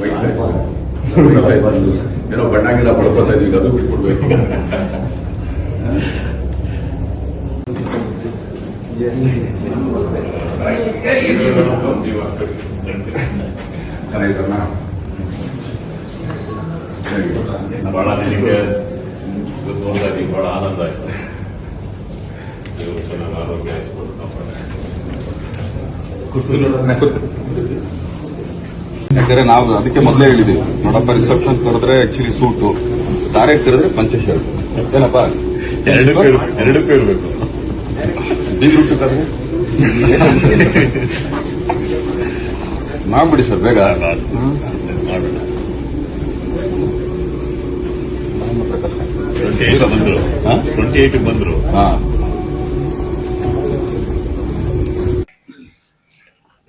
ವಯಸ್ಸಾಯ್ತು ವಯಸ್ಸಾಯ್ತು ಏನೋ ಬಣ್ಣಗಿಲ್ಲ ಬಡ್ಕೋತಾ ಇದೀವಿ ಅದು ಬಿಟ್ಕೊಡ್ಬೇಕು ಚೆನ್ನಾಗಿರಲ್ಲ ಬಹಳ ನನಗೆ ಇದು ನೋಡ್ತಾ ಇದ್ದೀವಿ ಬಹಳ ಆನಂದ ಆಯ್ತು ದೇವರು ಚೆನ್ನಾಗಿ ಆರೋಗ್ಯ ಇಸ್ಕೊಂಡು ಯಾಕಂದ್ರೆ ನಾವು ಅದಕ್ಕೆ ಮೊದಲೇ ಹೇಳಿದೀವಿ. ನೋಡಪ್ಪ ರಿಸೆಪ್ಷನ್ ಕರೆದ್ರೆ ಆಕ್ಚುಲಿ ಸೂಟು ತಾರೆ ಕರೆದ್ರೆ ಪಂಚ ಶರ್ಟ್ ಏನಪ್ಪ ಎರಡಕ್ಕೂ ಇರ್ಬೇಕು. ಕರೆದ್ರೆ? ಮಾಡ್ಬಿಡಿ ಸರ್ ಬೇಗ. ಟ್ವೆಂಟಿ ಏಟ್ ಬಂದ್ರು. ಹಾ? ಟ್ವೆಂಟಿ ಏಟ್ ಬಂದ್ರು ಹಾ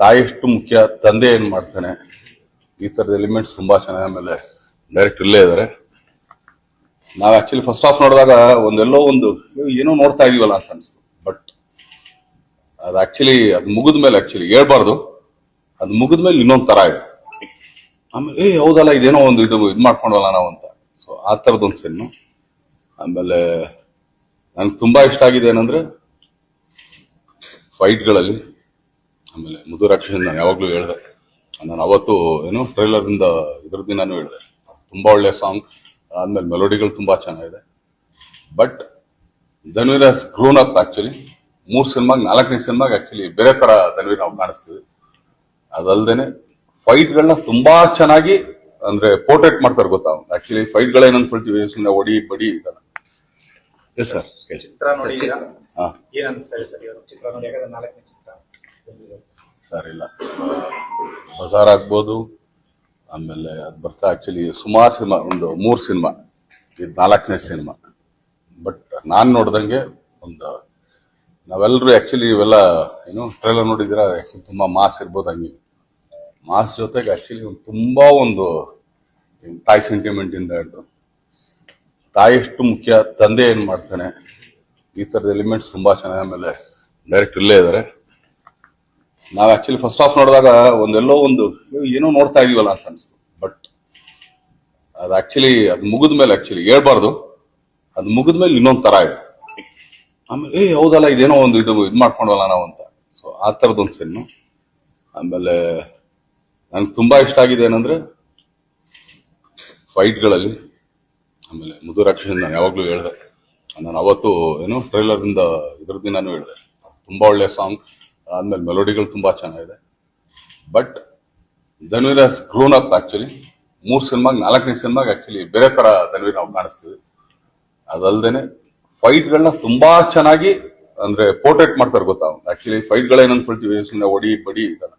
ತಾಯಿ ಎಷ್ಟು ಮುಖ್ಯ, ತಂದೆ ಏನ್ ಮಾಡ್ತಾನೆ, ಈ ತರದ ಎಲಿಮೆಂಟ್ಸ್ ತುಂಬಾ ಚೆನ್ನಾಗಿ ಆಮೇಲೆ ಡೈರೆಕ್ಟ್ ಇಲ್ಲೇ ಇದ್ದಾರೆ ನಾವ್ ಆಕ್ಚುಲಿ ಫಸ್ಟ್ ಆಫ್ ನೋಡಿದಾಗ ಒಂದೆಲ್ಲೋ ಒಂದು ಏನೋ ನೋಡ್ತಾ ಇದೀವಲ್ಲ ಅಂತ ಅನಿಸ್ತು. ಬಟ್ ಅದು ಆಕ್ಚುಲಿ ಅದು ಮುಗಿದ ಮೇಲೆ ಆಕ್ಚುಲಿ ಹೇಳ್ಬಾರ್ದು. ಅದು ಮುಗಿದ ಮೇಲೆ ಇನ್ನೊಂದ್ ತರ ಇದೆ ಆಮೇಲೆ, ಏ, ಹೌದಲ್ಲ, ಇದೇನೋ ಒಂದು ಇದು ಇದು ಮಾಡ್ಕೊಂಡಲ್ಲ ನಾವು ಅಂತ. ಸೊ ಆ ತರದೊಂದು ಸಿನಿಮಾ ಆಮೇಲೆ ನನ್ಗೆ ತುಂಬಾ ಇಷ್ಟ ಆಗಿದೆ ಏನಂದ್ರೆ ಫೈಟ್ಗಳಲ್ಲಿ ಆಮೇಲೆ ಮುದುರಾಕ್ಷನ್ ನಾನು ಯಾವಾಗ್ಲೂ ಹೇಳಿದೆ. ನಾನು ಅವತ್ತು ಏನು ಟ್ರೈಲರ್ ಇಂದ ಇದ್ರ ದಿನಾನು ಹೇಳಿದೆ. ತುಂಬಾ ಒಳ್ಳೆ ಸಾಂಗ್ ಆದ್ಮೇಲೆ ಮೆಲೋಡಿಗಳು ತುಂಬಾ ಚೆನ್ನಾಗಿದೆ. ಬಟ್ ಧನ್ವೀರ್ ಹಸ್ ಗ್ರೋನ್ ಅಪ್ ಆಕ್ಚುಲಿ ಮೂರು ಸಿನಿಮಾಗೆ ನಾಲ್ಕನೇ ಸಿನಿಮಾಗೆ ಆಕ್ಚುಲಿ ಬೇರೆ ತರ ಧನ್ವೀರ್ ನಾವು ಕಾಣಿಸ್ತೀವಿ. ಅದಲ್ದೇನೆ ಫೈಟ್ಗಳನ್ನ ತುಂಬಾ ಚೆನ್ನಾಗಿ ಅಂದ್ರೆ ಪೋರ್ಟ್ರೇಟ್ ಮಾಡ್ತಾರೆ ಗೊತ್ತಾ? ಆಕ್ಚುಲಿ ಫೈಟ್ಗಳ ಏನಂತ ಅನ್ಕೊಳ್ತೀವಿ ಸುಮ್ಮನೆ ಒಡಿ ಬಡಿ ಇದೆಲ್ಲ ಎಸ್ ಸರ್ ಹಾ ಏನ್ ಸರ್, ಇಲ್ಲ. ಬಜಾರ್ ಆಗ್ಬೋದು, ಆಮೇಲೆ ಅದು ಬರ್ತಾ ಆ್ಯಕ್ಚುಲಿ ಸುಮಾರು ಸಿನಿಮಾ, ಒಂದು ಮೂರು ಸಿನಿಮಾ ಇದು ನಾಲ್ಕನೇ ಸಿನಿಮಾ. ಬಟ್ ನಾನು ನೋಡ್ದಂಗೆ ಒಂದು ನಾವೆಲ್ಲರೂ ಆ್ಯಕ್ಚುಲಿ ಇವೆಲ್ಲ, ಏನು ಟ್ರೈಲರ್ ನೋಡಿದ್ರೆ ಆ್ಯಕ್ಚುಲಿ ತುಂಬ ಮಾಸ್ ಇರ್ಬೋದು ಹಂಗೆ. ಮಾಸ್ ಜೊತೆಗೆ ಆ್ಯಕ್ಚುಲಿ ಒಂದು ತುಂಬ ಒಂದು ತಾಯಿ ಸೆಂಟಿಮೆಂಟ್ ಇಂದ ಹಿಡಿದು ತಾಯಿ ಎಷ್ಟು ಮುಖ್ಯ, ತಂದೆ ಏನು ಮಾಡ್ತಾನೆ, ಈ ಥರದ ಎಲಿಮೆಂಟ್ಸ್ ತುಂಬ ಚೆನ್ನಾಗಿ ಆಮೇಲೆ ಡೈರೆಕ್ಟ್ ಇಲ್ಲೇ ಇದ್ದಾರೆ ನಾವ್ ಆಕ್ಚುಲಿ ಫಸ್ಟ್ ಆಫ್ ನೋಡಿದಾಗ ಒಂದೆಲ್ಲೋ ಒಂದು ಏನೋ ನೋಡ್ತಾ ಇದೀವಲ್ಲ ಅಂತ ಅನಿಸ್ತು. ಬಟ್ ಅದು ಆಕ್ಚುಲಿ ಅದು ಮುಗಿದ ಮೇಲೆ ಆಕ್ಚುಲಿ ಹೇಳ್ಬಾರ್ದು. ಅದು ಮುಗಿದ ಮೇಲೆ ಇನ್ನೊಂದು ತರ ಇದೆ. ಆಮೇಲೆ, ಏ, ಹೌದಲ್ಲ, ಇದೇನೋ ಒಂದು ಇದು ಇದು ಮಾಡ್ಕೊಂಡಲ್ಲ ನಾವು ಅಂತ. ಸೊ ಆ ತರದೊಂದು ಸಿನಿಮಾ ಆಮೇಲೆ ನನಗೆ ತುಂಬಾ ಇಷ್ಟ ಆಗಿದೆ ಏನಂದ್ರೆ ಫೈಟ್ಗಳಲ್ಲಿ ಆಮೇಲೆ ಮುದುರಾಕ್ಷನ್ ನಾನು ಯಾವಾಗಲೂ ಹೇಳಿದೆ. ನಾನು ಅವತ್ತು ಏನು ಟ್ರೈಲರ್ ಇಂದ ಇದ್ರ ದಿನಾನು ಹೇಳಿದೆ. ತುಂಬಾ ಒಳ್ಳೆ ಸಾಂಗ್ ಆದ್ಮೇಲೆ ಮೆಲೋಡಿಗಳು ತುಂಬಾ ಚೆನ್ನಾಗಿದೆ. ಬಟ್ ಧನ್ವೀರ್ ಹಸ್ ಗ್ರೋನ್ ಅಪ್ ಆಕ್ಚುಲಿ ಮೂರು ಸಿನಿಮಾಗೆ, ನಾಲ್ಕನೇ ಸಿನಿಮಾಗೆ ಆಕ್ಚುಲಿ ಬೇರೆ ತರ ಧನ್ವೀರ್ ನಾವು ಕಾಣಿಸ್ತೀವಿ. ಅದಲ್ದೇನೆ ಫೈಟ್ಗಳನ್ನ ತುಂಬಾ ಚೆನ್ನಾಗಿ ಅಂದ್ರೆ ಪೋರ್ಟ್ರೇಟ್ ಮಾಡ್ತಾರೆ ಗೊತ್ತಾ ಆಕ್ಚುಲಿ ಫೈಟ್ಗಳೇನು ಅನ್ಕೊಳ್ತೀವಿ ಸುಮ್ಮನೆ ಒಡಿ ಬಡಿ ಇದಲ್ಲ.